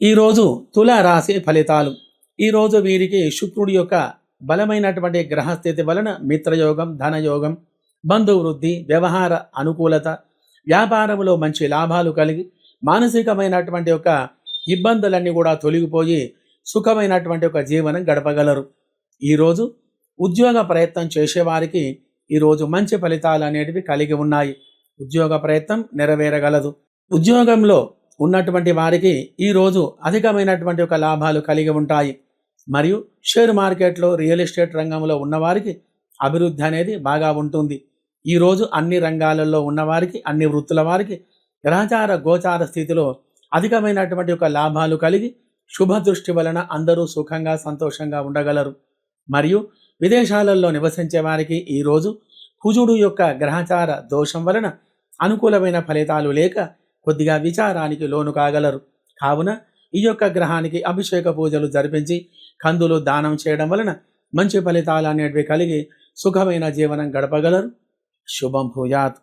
ఈరోజు తుల రాశి ఫలితాలు. ఈరోజు వీరికి శుక్రుడి యొక్క బలమైనటువంటి గ్రహస్థితి వలన మిత్రయోగం ధనయోగం బంధువృద్ధి వ్యవహార అనుకూలత వ్యాపారంలో మంచి లాభాలు కలిగి మానసికమైనటువంటి యొక్క ఇబ్బందులన్నీ కూడా తొలగిపోయి సుఖమైనటువంటి ఒక జీవనం గడపగలరు. ఈరోజు ఉద్యోగ ప్రయత్నం చేసేవారికి ఈరోజు మంచి ఫలితాలు అనేటివి కలిగి ఉన్నాయి. ఉద్యోగ ప్రయత్నం నెరవేరగలదు. ఉద్యోగంలో ఉన్నటువంటి వారికి ఈరోజు అధికమైనటువంటి ఒక లాభాలు కలిగి ఉంటాయి. మరియు షేర్ మార్కెట్లో రియల్ ఎస్టేట్ రంగంలో ఉన్నవారికి అభివృద్ధి అనేది బాగా ఉంటుంది. ఈరోజు అన్ని రంగాలలో ఉన్నవారికి అన్ని వృత్తుల వారికి గ్రహచార గోచార స్థితిలో అధికమైనటువంటి ఒక లాభాలు కలిగి శుభ దృష్టి వలన అందరూ సుఖంగా సంతోషంగా ఉండగలరు. మరియు విదేశాలలో నివసించే వారికి ఈరోజు కుజుడు యొక్క గ్రహచార దోషం వలన అనుకూలమైన ఫలితాలు లేక కొద్దిగా విచారానికి లోను కాగలరు. కావున ఈ యొక్క గ్రహానికి అభిషేక పూజలు జరిపించి కందులు దానం చేయడం వలన మంచి ఫలితాలు అనేటివి కలిగి సుఖమైన జీవనం గడపగలరు. శుభం భూయాత్.